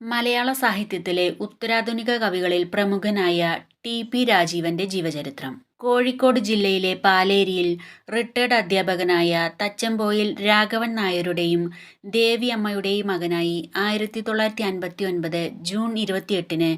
മലയാള സാഹിത്യത്തിലെ ഉത്തരാധുനിക കവികളിൽ പ്രമുഖനായ T P രാജീവന്റെ ജീവചരിത്രം. കോഴിക്കോട് ജില്ലയിലെ പാലേരിയിൽ റിട്ടയർഡ് അധ്യാപകനായ തച്ചമ്പോയിൽ രാഘവൻ നായരുടെയും ദേവിയമ്മയുടെയും മകനായി ആയിരത്തി തൊള്ളായിരത്തി അൻപത്തി ഒൻപത് ജൂൺ ഇരുപത്തിയെട്ടിന്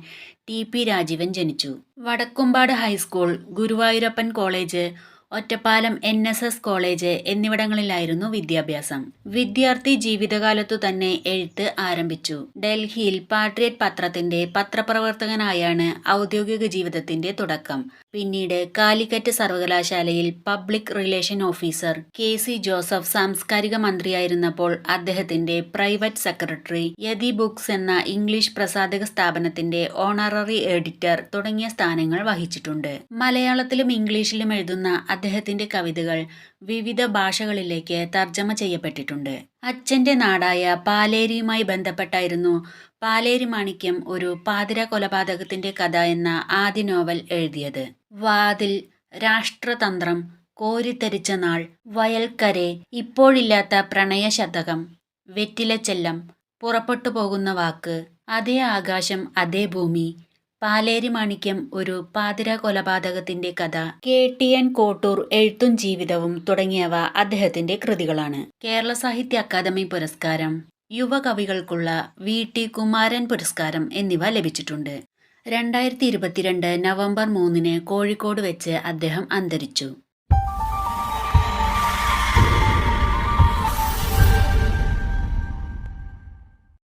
ടി പി രാജീവൻ ജനിച്ചു. Vadakkumpad high school Guruvayurappan college Ottapalam N S S college എന്നിവിടങ്ങളിലായിരുന്നു വിദ്യാഭ്യാസം. വിദ്യാർത്ഥി ജീവിതകാലത്തു തന്നെ എഴുത്ത് ആരംഭിച്ചു. ഡൽഹിയിൽ പാട്രിയറ്റ് പത്രത്തിന്റെ പത്രപ്രവർത്തകനായാണ് ഔദ്യോഗിക ജീവിതത്തിന്റെ തുടക്കം. പിന്നീട് കാലിക്കറ്റ് സർവകലാശാലയിൽ public relation officer K C Joseph സാംസ്കാരിക മന്ത്രിയായിരുന്നപ്പോൾ അദ്ദേഹത്തിന്റെ പ്രൈവറ്റ് സെക്രട്ടറി യതി ബുക്സ് എന്ന ഇംഗ്ലീഷ് പ്രസാധക സ്ഥാപനത്തിന്റെ ഓണററി എഡിറ്റർ തുടങ്ങിയ സ്ഥാനങ്ങൾ വഹിച്ചിട്ടുണ്ട്. മലയാളത്തിലും ഇംഗ്ലീഷിലും എഴുതുന്ന അദ്ദേഹത്തിന്റെ കവിതകൾ വിവിധ ഭാഷകളിലേക്ക് തർജമ ചെയ്യപ്പെട്ടിട്ടുണ്ട്. അച്ഛന്റെ നാടായ പാലേരിയുമായി ബന്ധപ്പെട്ടായിരുന്നു പാലേരി മാണിക്യം ഒരു പാതിര കൊലപാതകത്തിന്റെ കഥ എന്ന ആദ്യ നോവൽ എഴുതിയത്. വാതിൽ രാഷ്ട്രതന്ത്രം കോരിത്തരിച്ച നാൾ വയൽക്കരെ ഇപ്പോഴില്ലാത്ത പ്രണയശതകം വെറ്റിലച്ചെല്ലം പുറപ്പെട്ടു പോകുന്ന വാക്ക് അതേ ആകാശം അതേ ഭൂമി പാലേരി മാണിക്യം ഒരു പാതിര കൊലപാതകത്തിന്റെ കഥ. കെ. ടി. എൻ. കോട്ടൂർ എഴുത്തും ജീവിതവും തുടങ്ങിയവ അദ്ദേഹത്തിന്റെ കൃതികളാണ്. കേരള സാഹിത്യ അക്കാദമി പുരസ്കാരം യുവകവികൾക്കുള്ള വി. ടി. കുമാരൻ പുരസ്കാരം എന്നിവ ലഭിച്ചിട്ടുണ്ട്. രണ്ടായിരത്തി ഇരുപത്തിരണ്ട് നവംബർ മൂന്നിന് കോഴിക്കോട് വെച്ച് അദ്ദേഹം അന്തരിച്ചു.